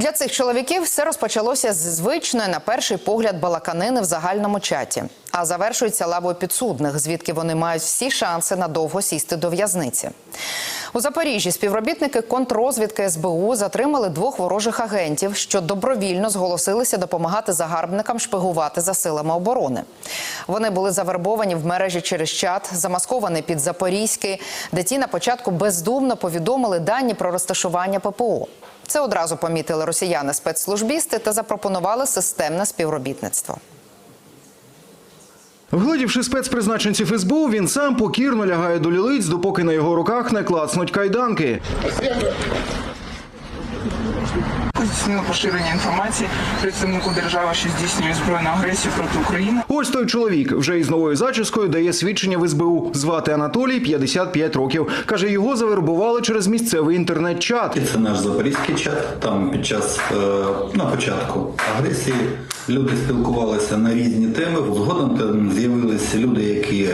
Для цих чоловіків все розпочалося з звичної, на перший погляд, балаканини в загальному чаті, а завершується лавою підсудних, звідки вони мають всі шанси надовго сісти до в'язниці. У Запоріжжі співробітники контррозвідки СБУ затримали двох ворожих агентів, що добровільно зголосилися допомагати загарбникам шпигувати за силами оборони. Вони були завербовані в мережі через чат, замасковані під Запорізький, де ті на початку бездумно повідомили дані про розташування ППО. Це одразу помітили росіяни спецслужбісти та запропонували системне співробітництво. Вгледівши спецпризначенців СБУ, він сам покірно лягає до лілиць, допоки на його руках не клацнуть кайданки. Постійне поширення інформації представнику держави, що здійснює збройну агресію проти України. Ось той чоловік вже із новою зачіскою дає свідчення в СБУ. Звати Анатолій, 55 років. Каже, його завербували через місцевий інтернет-чат. Це наш запорізький чат. Там під час е, на початку агресії люди спілкувалися на різні теми. Згодом там з'явилися люди, які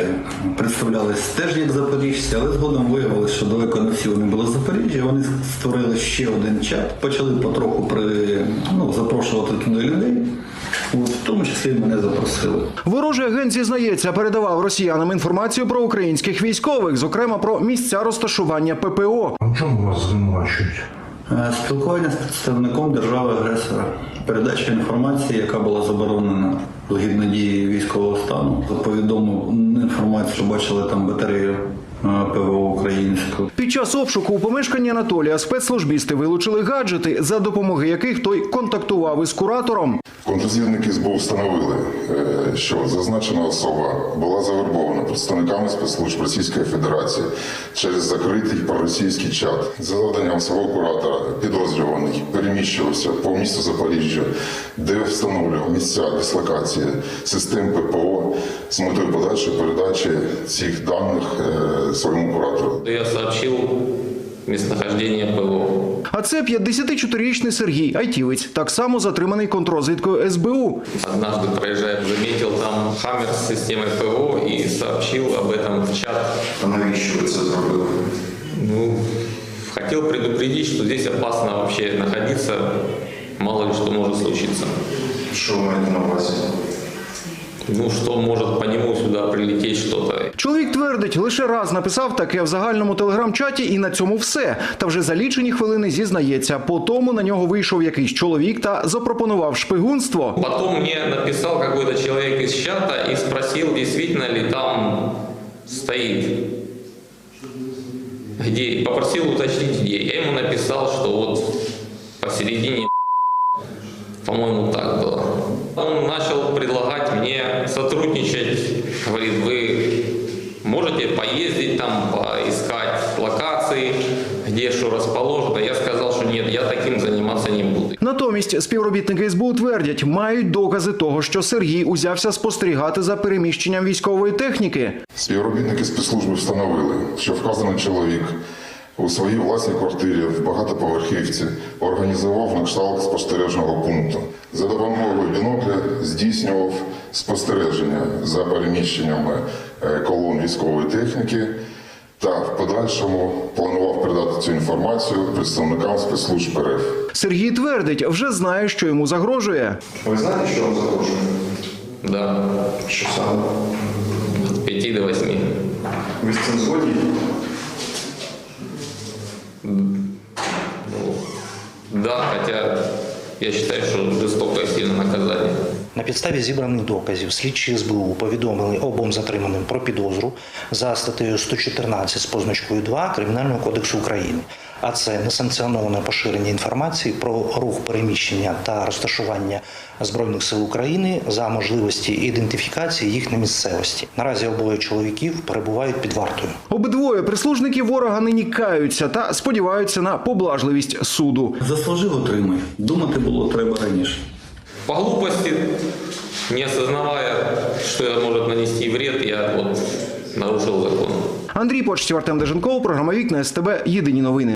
представлялись теж як запоріжці, але згодом виявилося, що далеко не всі вони були з Запоріжжя. Вони створили ще один чат, почали потроху при ну, запрошувати туди людей. От, в тому числі мене запросили. Ворожий агент зізнається, передавав росіянам інформацію про українських військових, зокрема про місця розташування ППО. А чому вас звинувачують? Е, Спілкування з представником держави-агресора, передача інформації, яка була заборонена згідно дії військового стану. Повідомив інформацію, що бачили там батарею е, ПВО українську. Під час обшуку у помешканні Анатолія спецслужбісти вилучили гаджети, за допомоги яких той контактував із куратором. Контррозвідники СБУ встановили, е, що зазначена особа була завербована представниками спецслужб Російської Федерації через закритий проросійський чат. За завданням свого куратора підозрюваний переміщувався по місту Запоріжжя, де встановлював місця дислокації систем ППО з метою подальшої передачі цих даних е, своєму куратору. Я сообщил местонахождение ПВО. А це 54-річний Сергій Айтівець, так само затриманий контррозвідкою СБУ. Однажды, проезжая, заметил там хаммер с системой ПВО и сообщил об этом в чат. А навіщо ви це зробили? Ну, хотел предупредить, что здесь опасно вообще находиться, мало ли что может случиться. Що ви маєте на увазі? Ну, что может по нему сюда прилететь что-то. Чоловік твердить, лише раз написав таке в загальному телеграм-чаті, і на цьому все. Та вже за лічені хвилини зізнається. По тому на нього вийшов якийсь чоловік та запропонував шпигунство. Потом мне написал какой-то человек из чата и спросил, действительно ли там стоит. Где? Попросил уточнить, где. Я ему написал, что вот посередине, по-моему, так было. Сотрудничать. Говорит, вы можете поездить там, поискать локации, где что расположено. Я сказал, что нет, я таким заниматься не буду. Натомість співробітники СБУ твердять, мають докази того, що Сергій узявся спостерігати за переміщенням військової техніки. Співробітники спецслужби встановили, що вказаний чоловік у своїй власній квартирі в багатоповерхівці організував на кшталт спостережного пункту. За допомогою бінокля здійснював спостереження за переміщеннями е, колон військової техніки та в подальшому планував передати цю інформацію представникам спецслужб РФ. Сергій твердить, вже знає, що йому загрожує. Ви знаєте, що вам загрожує? Да, Що саме? от 5 до 8. Ви з цим згодні? Да, хотя я считаю, что жестокое сильно наказание. На підставі зібраних доказів слідчі СБУ повідомили обом затриманим про підозру за статтею 114 з позначкою 2 Кримінального кодексу України. А це несанкціоноване поширення інформації про рух переміщення та розташування збройних сил України за можливості ідентифікації їх на місцевості. Наразі обоє чоловіків перебувають під вартою. Обидвоє прислужники ворога нині каються та сподіваються на поблажливість суду. Заслужив отримай. Думати було треба раніше. По глупости, не осознавая, что это может нанести вред, я вот нарушил закон. Андрій Почтів, Артем Деженков, програма Вікна СТБ. Єдині новини.